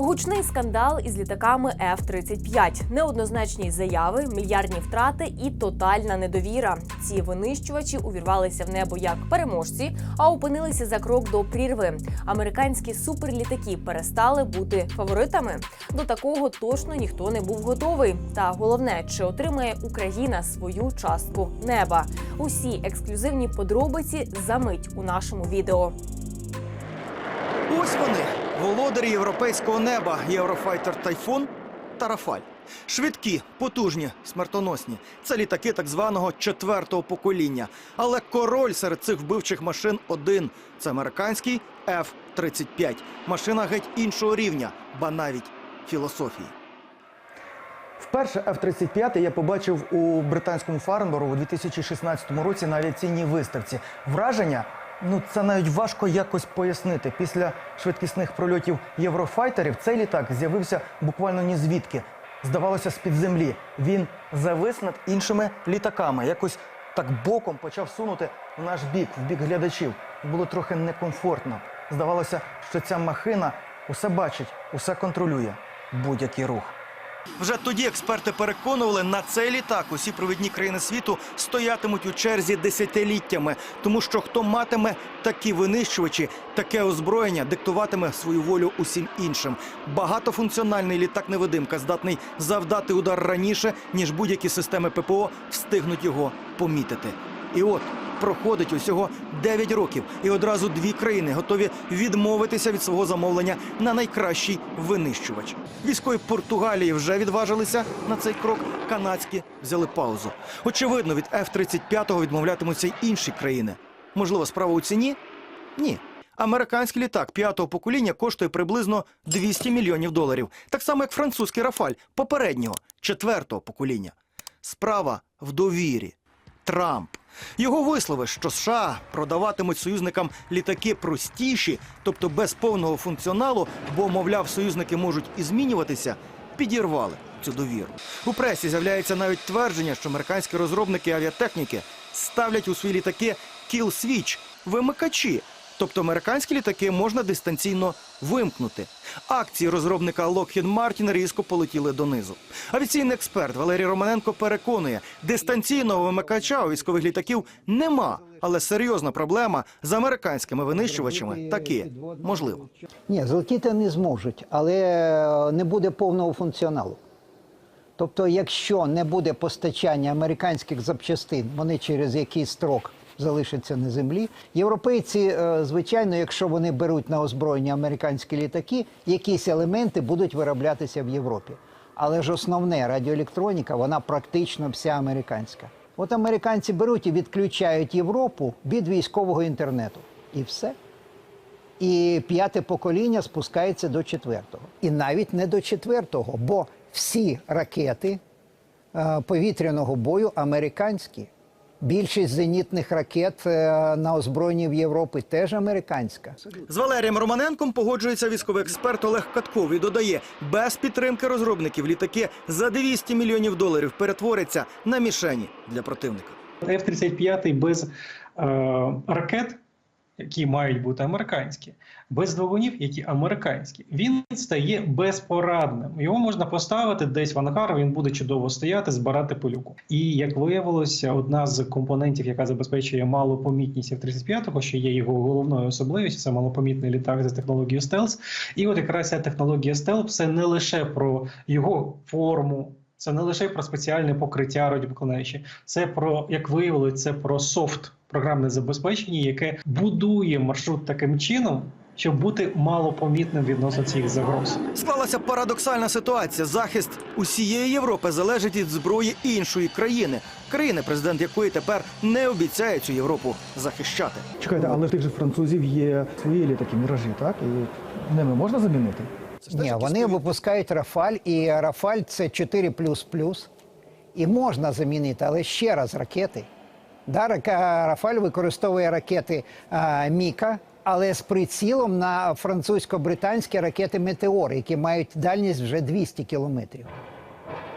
Гучний скандал із літаками F-35, неоднозначні заяви, мільярдні втрати і тотальна недовіра. Ці винищувачі увірвалися в небо як переможці, а опинилися за крок до прірви. Американські суперлітаки перестали бути фаворитами. До такого точно ніхто не був готовий. Та головне, чи отримає Україна свою частку неба. Усі ексклюзивні подробиці за мить у нашому відео. Ось вони, володарі європейського неба, Єврофайтер Тайфун та Рафаль. Швидкі, потужні, смертоносні. Це літаки так званого четвертого покоління. Але король серед цих вбивчих машин один це американський F-35. Машина геть іншого рівня, ба навіть філософії. Вперше F-35 я побачив у британському Фарнбору у 2016 році на авіаційній виставці. Враження ну це навіть важко якось пояснити. Після швидкісних прольотів єврофайтерів цей літак з'явився буквально ні звідки. Здавалося, з-під землі. Він завис над іншими літаками. Якось так боком почав сунути в наш бік, в бік глядачів. Було трохи некомфортно. Здавалося, що ця махина усе бачить, усе контролює будь-який рух. Вже тоді експерти переконували, на цей літак усі провідні країни світу стоятимуть у черзі десятиліттями, тому що хто матиме такі винищувачі, таке озброєння диктуватиме свою волю усім іншим. Багатофункціональний літак-невидимка здатний завдати удар раніше, ніж будь-які системи ППО встигнуть його помітити. І от проходить усього 9 років, і одразу дві країни готові відмовитися від свого замовлення на найкращий винищувач. Військові Португалії вже відважилися на цей крок. Канадські взяли паузу. Очевидно, від F-35 відмовлятимуться й інші країни. Можливо, справа у ціні? Ні. Американський літак п'ятого покоління коштує приблизно 200 мільйонів доларів, так само як французький Рафаль попереднього четвертого покоління. Справа в довірі. Трамп. Його вислови, що США продаватимуть союзникам літаки простіші, тобто без повного функціоналу, бо, мовляв, союзники можуть і змінюватися, підірвали цю довіру. У пресі з'являється навіть твердження, що американські розробники авіатехніки ставлять у свої літаки кіл-свіч – вимикачі. Тобто американські літаки можна дистанційно вимкнути. Акції розробника Lockheed Martin різко полетіли донизу. Авіаційний експерт Валерій Романенко переконує, дистанційного вимикача у військових літаків нема, але серйозна проблема з американськими винищувачами таки можливо. Ні, злетіти не зможуть, але не буде повного функціоналу. Тобто, якщо не буде постачання американських запчастин, вони через якийсь строк залишаться на землі. Європейці, е, звичайно, якщо вони беруть на озброєння американські літаки, якісь елементи будуть вироблятися в Європі. Але ж основне радіоелектроніка, вона практично вся американська. От американці беруть і відключають Європу від військового інтернету. І все. І п'яте покоління спускається до четвертого. І навіть не до четвертого, бо всі ракети е, повітряного бою американські. Більшість зенітних ракет е, на озброєнні в Європі теж американська. З Валерієм Романенком погоджується військовий експерт Олег Катков і додає, без підтримки розробників літаки за 200 мільйонів доларів перетворяться на мішені для противника. F-35 без е, ракет, які мають бути американські, без двигунів, які американські, він стає безпорадним. Його можна поставити десь в ангар, він буде чудово стояти, збирати пилюку. І як виявилося, одна з компонентів, яка забезпечує малопомітність F-35, що є його головною особливістю, це малопомітний літак за технологією стелс. І от якраз ця технологія стелс це не лише про його форму. Це не лише про спеціальне покриття радіопокладачі, це про як виявили, це про софт програмне забезпечення, яке будує маршрут таким чином, щоб бути малопомітним відносно цих загроз. Склалася парадоксальна ситуація. Захист усієї Європи залежить від зброї іншої країни, країни, президент якої тепер не обіцяє цю Європу захищати. Чекайте, але в тих же французів є свої літаки міражі, так? І ними можна замінити? Ні, вони випускають Рафаль, і Рафаль це 4 І можна замінити, але ще раз ракети. Да, Рафаль використовує ракети а, Міка, але з прицілом на французько-британські ракети Метеор, які мають дальність вже 200 кілометрів.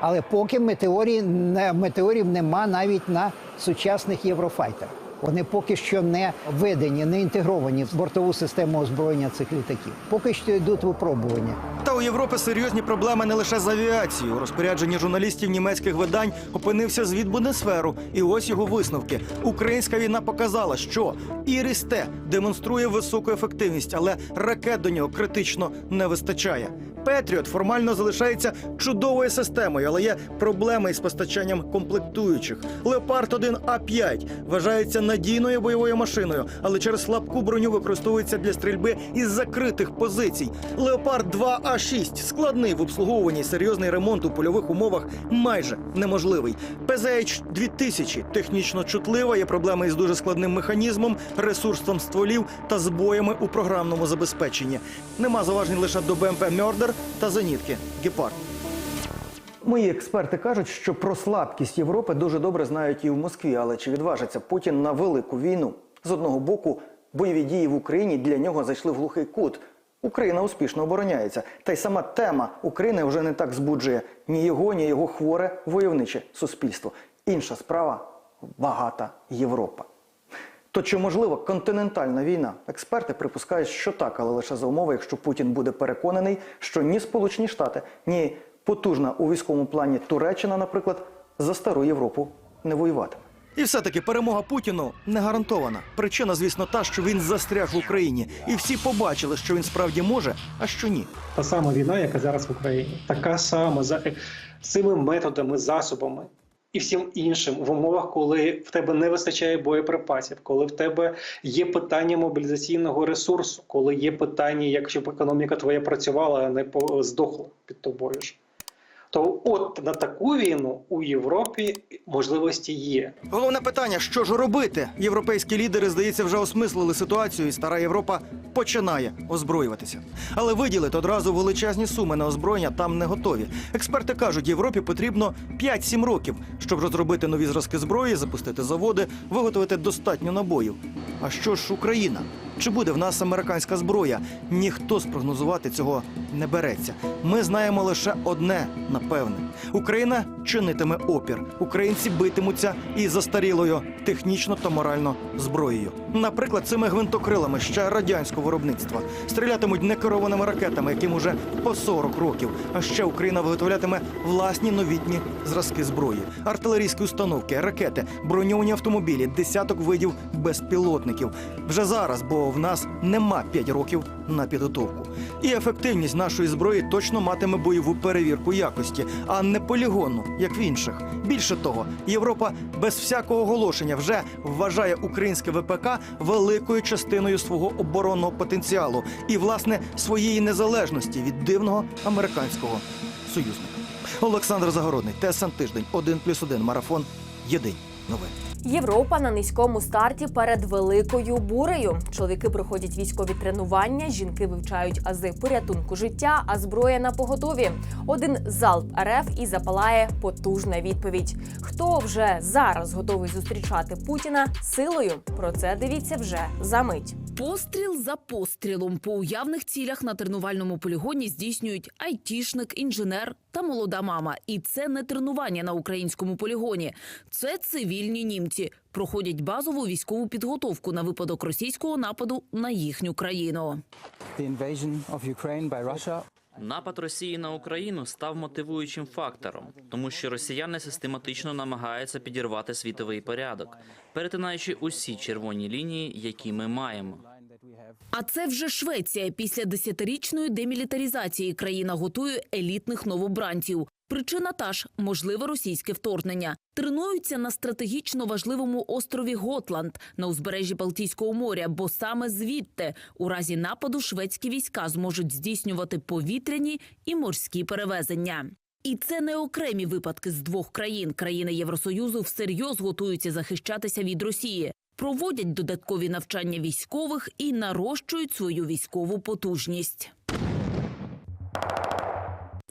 Але поки метеорі, не- метеорів нема навіть на сучасних єврофайтерах. Вони поки що не введені, не інтегровані в бортову систему озброєння цих літаків. Поки що йдуть випробування. Та у Європи серйозні проблеми не лише з авіацією. У розпорядженні журналістів німецьких видань опинився звіт Бундесверу. І ось його висновки. Українська війна показала, що Іріс-Т демонструє високу ефективність, але ракет до нього критично не вистачає. Петріот формально залишається чудовою системою, але є проблеми із постачанням комплектуючих. Леопард 1 А5 вважається надійною бойовою машиною, але через слабку броню використовується для стрільби із закритих позицій. Леопард 2 А6 складний в обслуговуванні, серйозний ремонт у польових умовах майже неможливий. ПЗХ 2000 технічно чутлива, є проблеми із дуже складним механізмом, ресурсом стволів та збоями у програмному забезпеченні. Нема заважень лише до БМП Мьордер та зенітки Гепард. Мої експерти кажуть, що про слабкість Європи дуже добре знають і в Москві, але чи відважиться Путін на велику війну? З одного боку, бойові дії в Україні для нього зайшли в глухий кут. Україна успішно обороняється, та й сама тема України вже не так збуджує ні його, ні його хворе войовниче суспільство. Інша справа багата Європа. То чи можливо континентальна війна? Експерти припускають, що так, але лише за умови, якщо Путін буде переконаний, що ні Сполучені Штати, ні потужна у військовому плані Туреччина, наприклад, за стару Європу не воюватиме. І все-таки перемога Путіну не гарантована. Причина, звісно, та, що він застряг в Україні, і всі побачили, що він справді може, а що ні. Та сама війна, яка зараз в Україні, така сама за цими методами, засобами і всім іншим в умовах, коли в тебе не вистачає боєприпасів, коли в тебе є питання мобілізаційного ресурсу, коли є питання, якщо б економіка твоя працювала, а не по- здохла під тобою ж. То от на таку війну у Європі можливості є. Головне питання: що ж робити? Європейські лідери, здається, вже осмислили ситуацію, і стара Європа починає озброюватися. Але виділити одразу величезні суми на озброєння там не готові. Експерти кажуть, Європі потрібно 5-7 років, щоб розробити нові зразки зброї, запустити заводи, виготовити достатньо набоїв. А що ж Україна? Чи буде в нас американська зброя? Ніхто спрогнозувати цього не береться. Ми знаємо лише одне напевне: Україна чинитиме опір. Українці битимуться із застарілою технічно та морально зброєю. Наприклад, цими гвинтокрилами ще радянського виробництва стрілятимуть некерованими ракетами, яким уже по 40 років. А ще Україна виготовлятиме власні новітні зразки зброї, артилерійські установки, ракети, броньовані автомобілі, десяток видів безпілотників. Вже зараз, бо в нас нема 5 років на підготовку. І ефективність нашої зброї точно матиме бойову перевірку якості, а не полігонну, як в інших. Більше того, Європа без всякого оголошення вже вважає українське ВПК великою частиною свого оборонного потенціалу і, власне, своєї незалежності від дивного американського союзника. Олександр Загородний, ТСН Тиждень, 1+,1, марафон. Єдині новини. Європа на низькому старті перед великою бурею. Чоловіки проходять військові тренування, жінки вивчають ази порятунку життя, а зброя на поготові. Один залп РФ і запалає потужна відповідь. Хто вже зараз готовий зустрічати Путіна силою? Про це дивіться вже за мить. Постріл за пострілом по уявних цілях на тренувальному полігоні здійснюють айтішник, інженер та молода мама. І це не тренування на українському полігоні. Це цивільні німці проходять базову військову підготовку на випадок російського нападу на їхню країну. Напад Росії на Україну став мотивуючим фактором, тому що росіяни систематично намагаються підірвати світовий порядок, перетинаючи усі червоні лінії, які ми маємо. А це вже Швеція. Після десятирічної демілітаризації країна готує елітних новобранців. Причина та ж можливе російське вторгнення. Тренуються на стратегічно важливому острові Готланд на узбережжі Балтійського моря, бо саме звідти у разі нападу шведські війська зможуть здійснювати повітряні і морські перевезення. І це не окремі випадки з двох країн. Країни Євросоюзу всерйоз готуються захищатися від Росії, проводять додаткові навчання військових і нарощують свою військову потужність.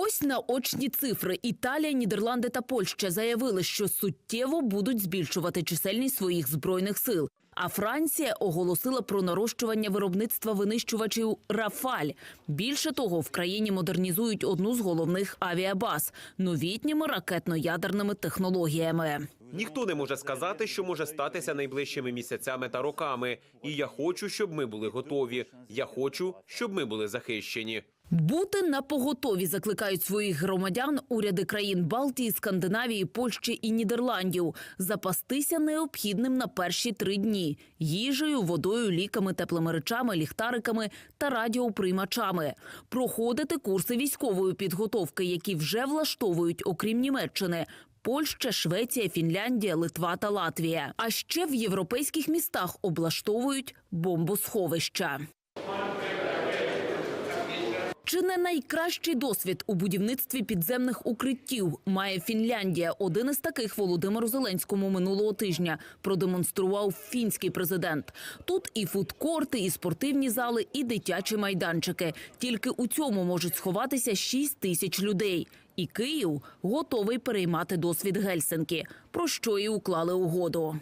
Ось наочні цифри. Італія, Нідерланди та Польща заявили, що суттєво будуть збільшувати чисельність своїх збройних сил. А Франція оголосила про нарощування виробництва винищувачів Рафаль. Більше того, в країні модернізують одну з головних авіабаз новітніми ракетно-ядерними технологіями. Ніхто не може сказати, що може статися найближчими місяцями та роками. І я хочу, щоб ми були готові. Я хочу, щоб ми були захищені. Бути на поготові закликають своїх громадян уряди країн Балтії, Скандинавії, Польщі і Нідерландів. Запастися необхідним на перші три дні – їжею, водою, ліками, теплими речами, ліхтариками та радіоприймачами. Проходити курси військової підготовки, які вже влаштовують, окрім Німеччини, Польща, Швеція, Фінляндія, Литва та Латвія. А ще в європейських містах облаштовують бомбосховища. Чи не найкращий досвід у будівництві підземних укриттів має Фінляндія? Один із таких Володимиру Зеленському минулого тижня продемонстрував фінський президент. Тут і фудкорти, і спортивні зали, і дитячі майданчики. Тільки у цьому можуть сховатися 6 тисяч людей. І Київ готовий переймати досвід Гельсинки, про що і уклали угоду.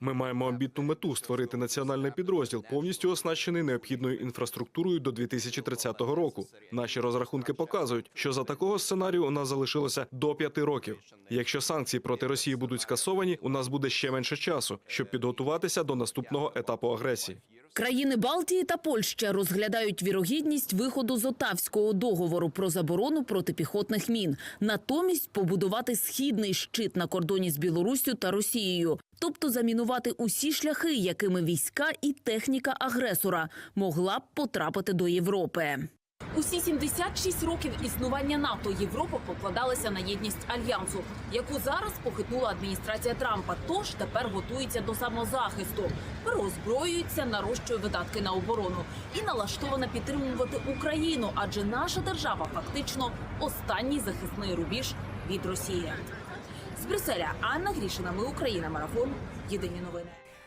Ми маємо амбітну мету створити національний підрозділ, повністю оснащений необхідною інфраструктурою до 2030 року. Наші розрахунки показують, що за такого сценарію у нас залишилося до п'яти років. Якщо санкції проти Росії будуть скасовані, у нас буде ще менше часу, щоб підготуватися до наступного етапу агресії. Країни Балтії та Польща розглядають вірогідність виходу з Отавського договору про заборону протипіхотних мін, натомість побудувати східний щит на кордоні з Білоруссю та Росією, тобто замінувати усі шляхи, якими війська і техніка агресора могла б потрапити до Європи. Усі 76 років існування НАТО Європа покладалася на єдність альянсу, яку зараз похитнула адміністрація Трампа. Тож тепер готується до самозахисту, переозброюється, нарощує видатки на оборону і налаштована підтримувати Україну, адже наша держава фактично останній захисний рубіж від Росії. З Брюсселя Анна Грішина. Ми Україна. Марафон. Єдині новини.